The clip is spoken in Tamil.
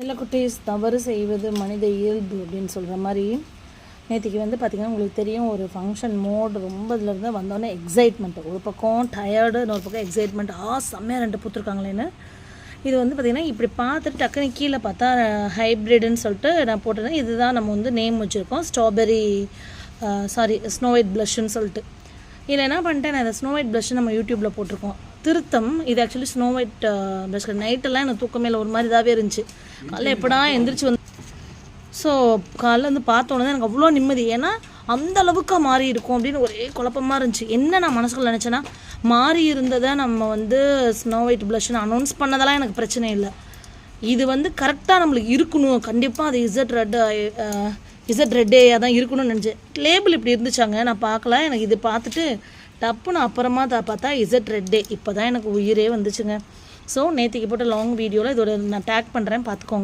சில குட்டீஸ் தவறு செய்வது மனித இயல்பு அப்படின்னு சொல்கிற மாதிரி நேற்றுக்கு வந்து பார்த்திங்கன்னா உங்களுக்கு தெரியும் ஒரு ஃபங்க்ஷன் மோட் ரொம்ப இதுலேருந்து வந்தோடனே எக்ஸைட்மெண்ட்டு ஒரு பக்கம் டயர்டு இன்னொரு பக்கம் எக்ஸைட்மெண்ட் ஆ செம்மையாக ரெண்டு பூத்துருக்காங்களேன்னு. இது வந்து பார்த்திங்கன்னா இப்படி பார்த்துட்டு டக்குனு கீழே பார்த்தா ஹைப்ரிடுன்னு சொல்லிட்டு நான் போட்டேன்னா இதுதான் நம்ம வந்து நேம் வச்சுருக்கோம். ஸ்ட்ராபெரி சாரி ஸ்னோ ஒயிட் ப்ளஷ்ன்னு சொல்லிட்டு. இதில் என்ன பண்ணிட்டேன் நான் இந்த ஸ்னோ ஒயிட் ப்ளஷ் நம்ம யூடியூப்பில் போட்டிருக்கோம். திருத்தம். இது ஆக்சுவலி ஸ்னோ ஒயிட் ப்ளஷ் நைட்டெல்லாம் எனக்கு தூக்கமே இல்லை. ஒரு மாதிரி இதாகவே இருந்துச்சு. காலைல எப்படா எந்திரிச்சு வந்து ஸோ காலைல வந்து பார்த்த உடனே எனக்கு அவ்வளோ நிம்மதி. ஏன்னா அந்த அளவுக்கு மாறி இருக்கும் அப்படின்னு ஒரே குழப்பமாக இருந்துச்சு. என்ன நான் மனசுக்குள்ள நினச்சேன்னா மாறி இருந்ததை நம்ம வந்து ஸ்னோ ஒயிட் ப்ளஷ்னு அனௌன்ஸ் பண்ணதெல்லாம் எனக்கு பிரச்சனை இல்லை. இது வந்து கரெக்டாக நம்மளுக்கு இருக்கணும். கண்டிப்பாக அது இசட் ரெட் இசட் ரெட்டேயாக தான் இருக்கணும்னு நினச்சேன். லேபிள் இப்படி இருந்துச்சாங்க. நான் பார்க்கல. எனக்கு இது பார்த்துட்டு டப்புன்னு அப்புறமா தான் பார்த்தா இசட் ரெட்டே இப்போ தான் எனக்கு உயிரே வந்துச்சுங்க. ஸோ நேற்றுக்கு போட்ட லாங் வீடியோவில் இதோட நான் டேக் பண்ணுறேன் பார்த்துக்கோங்க